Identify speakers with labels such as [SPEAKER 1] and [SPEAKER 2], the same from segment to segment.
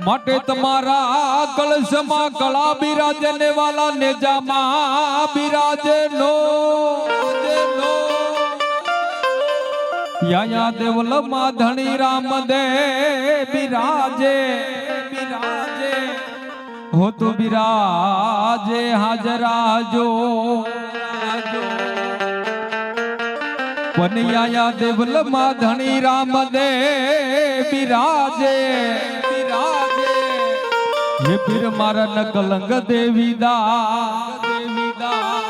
[SPEAKER 1] માટે તમારા કળશમાં કળા બિરાજે ને વાલા નેજામાં બિરાજે નો નો યાયા દેવલ માં ધણી રામ દે બિરાજે બિરાજે હો તો બિરાજે હાજરાજો પનિયાયા દેવલ માં ધણી રામ દે બિરાજે બિરાજે હે પીર મારા નકલંગ દેવી દા દેવી દા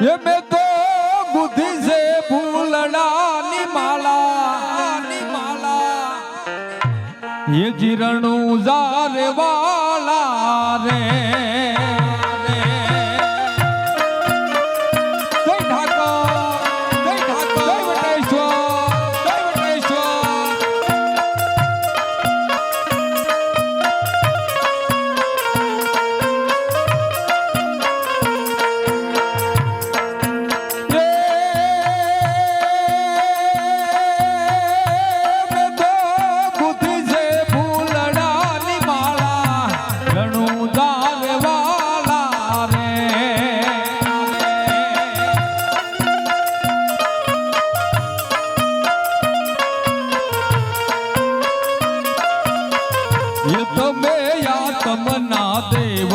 [SPEAKER 1] હે મે તો બુદ્ધિ સે ફૂલડા ની માલા ની માલા. હે જીરણું જારે વાલા રે. તમે યાતમના દેવ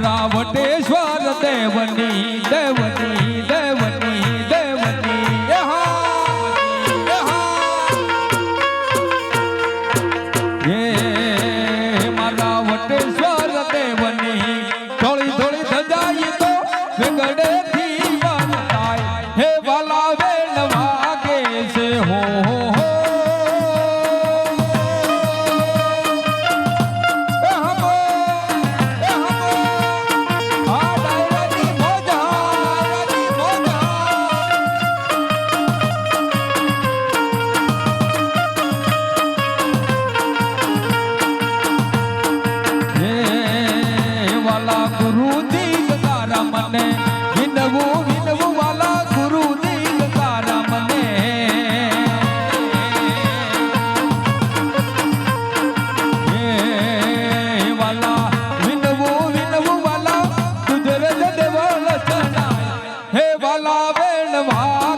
[SPEAKER 1] रावटेश्वर देवनी માનવા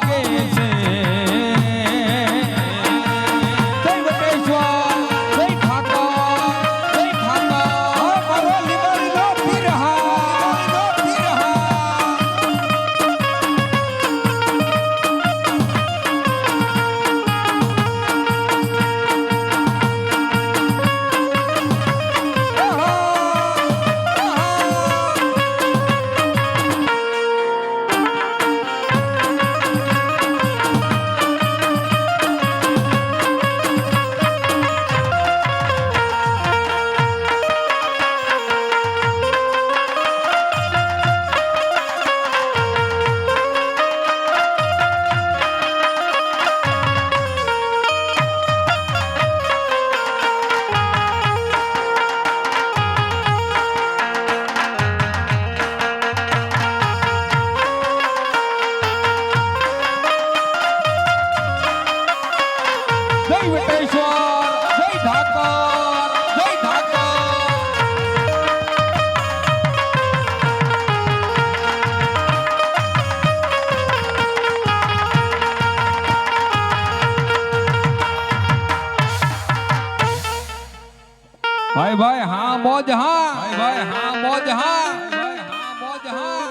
[SPEAKER 1] મોજ હા ભાઈ ભાઈ હા મોજ હા ભાઈ હા મોજ હા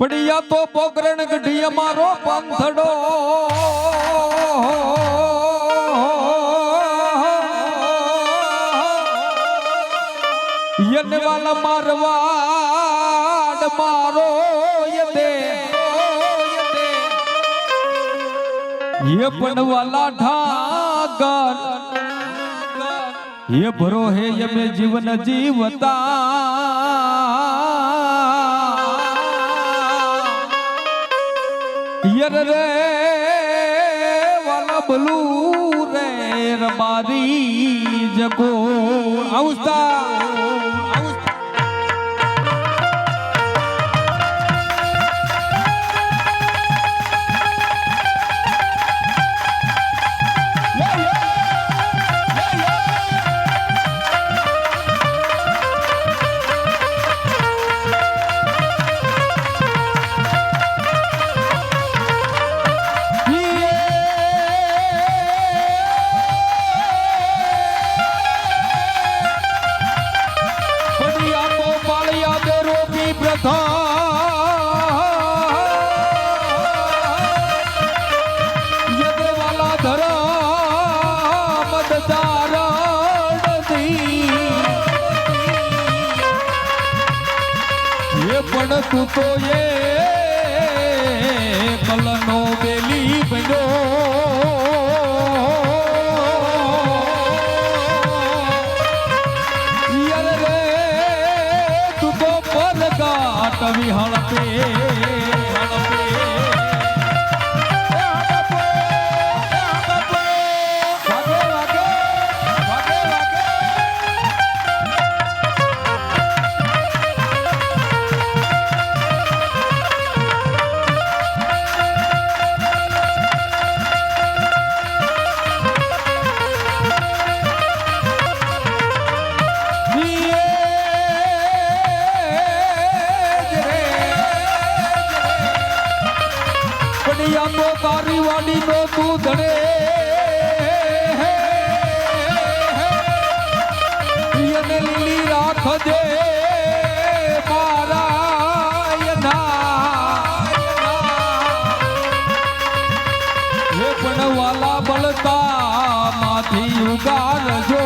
[SPEAKER 1] પડિયા તો પોકરણ ગઢી અમારો પંથડો યને વાલા મારવાડ મારો યદે ये पण वाला ढागर ये भरो है ये में जीवन जीवता यर रे वाला बलू रे रमारी जगो अवस्था તું તો એ કલનો બેલી બન્યો તો તારી વાડી નો તું ધડે યને લીલી રાખજે. મારા પણ વાલા બળતા માથી ઉગારજો.